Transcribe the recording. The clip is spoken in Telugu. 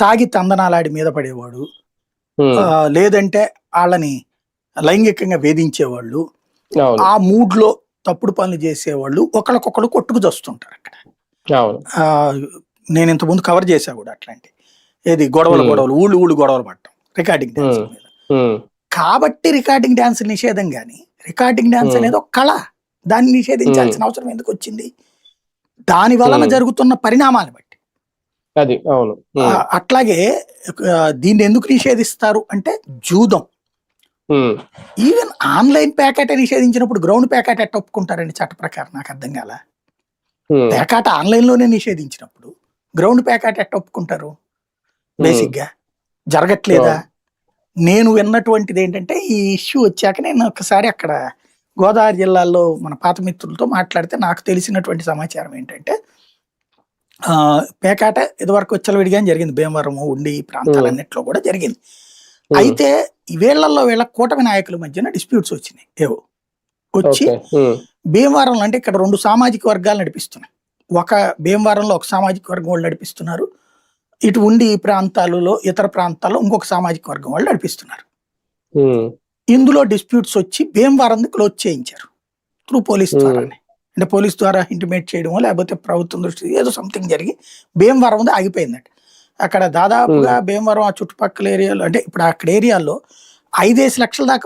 తాగి తందనాలాడి మీద పడేవాడు. లేదంటే వాళ్ళని లైంగికంగా వేధించేవాళ్ళు. ఆ మూడ్లో తప్పుడు పనులు చేసేవాళ్ళు. ఒకరికొకరు కొట్టుకు చస్తుంటారు అక్కడ. నేను ఇంతకుముందు కవర్ చేశా కూడా అట్లాంటి. ఏది గొడవలు. గొడవలు ఊళ్ళు ఊళ్ళు గొడవలు పడటం రికార్డింగ్ డాన్స్. మీద. కాబట్టి రికార్డింగ్ డాన్స్ నిషేధం కానీ రికార్డింగ్ డాన్స్. అనేది ఒక కళ. దాన్ని నిషేధించాల్సిన అవసరం ఎందుకు వచ్చింది? దాని వలన. జరుగుతున్న పరిణామాలు బట్టి. అది అవును. అట్లాగే దీన్ని ఎందుకు నిషేధిస్తారు అంటే జూదం. ఈవెన్ ఆన్లైన్ ప్యాకెట్ నిషేధించినప్పుడు గ్రౌండ్ ప్యాకెట్ ఎట్ట ఒప్పుకుంటారండి చట్ట ప్రకారం? నాకు అర్థం కాల. ప్యాకెట్ ఆన్లైన్లోనే నిషేధించినప్పుడు గ్రౌండ్ ప్యాకెట్ ఎట్ట ఒప్పుకుంటారు? బేసిక్గా. జరగట్లేదా? నేను విన్నటువంటిది ఏంటంటే ఈ ఇష్యూ వచ్చాక నేను ఒకసారి అక్కడ గోదావరి జిల్లాలో మన పాత మిత్రులతో మాట్లాడితే నాకు తెలిసినటువంటి సమాచారం ఏంటంటే పేకాట ఇదివరకు విచ్చలవిడిగానే జరిగింది. భీమవరం ఉండి ఈ ప్రాంతాలన్నింటిలో కూడా జరిగింది. అయితే ఈ వీళ్ళల్లో వీళ్ళ కూటమి నాయకుల మధ్యన డిస్ప్యూట్స్ వచ్చినాయి. ఏవో. వచ్చి భీమవరంలో అంటే ఇక్కడ రెండు సామాజిక వర్గాలు నడిపిస్తున్నాయి. ఒక భీమవరంలో ఒక సామాజిక వర్గం వాళ్ళు నడిపిస్తున్నారు. ఇటు ఉండి ఈ ప్రాంతాలలో ఇతర ప్రాంతాల్లో ఇంకొక సామాజిక వర్గం వాళ్ళు నడిపిస్తున్నారు. ఇందులో డిస్ప్యూట్స్ వచ్చి భీమవరం క్లోజ్ చేయించారు. Through police. ద్వారానే. అంటే పోలీస్ ద్వారా ఇంటిమేట్ చేయడమో లేకపోతే ప్రభుత్వం దృష్టి ఏదో సంథింగ్ జరిగి భీమవరం ఆగిపోయిందట. అక్కడ దాదాపుగా భీమవరం ఆ చుట్టుపక్కల ఏరియాలో అంటే ఇప్పుడు అక్కడ ఏరియాలో ఐదేసి లక్షల దాకా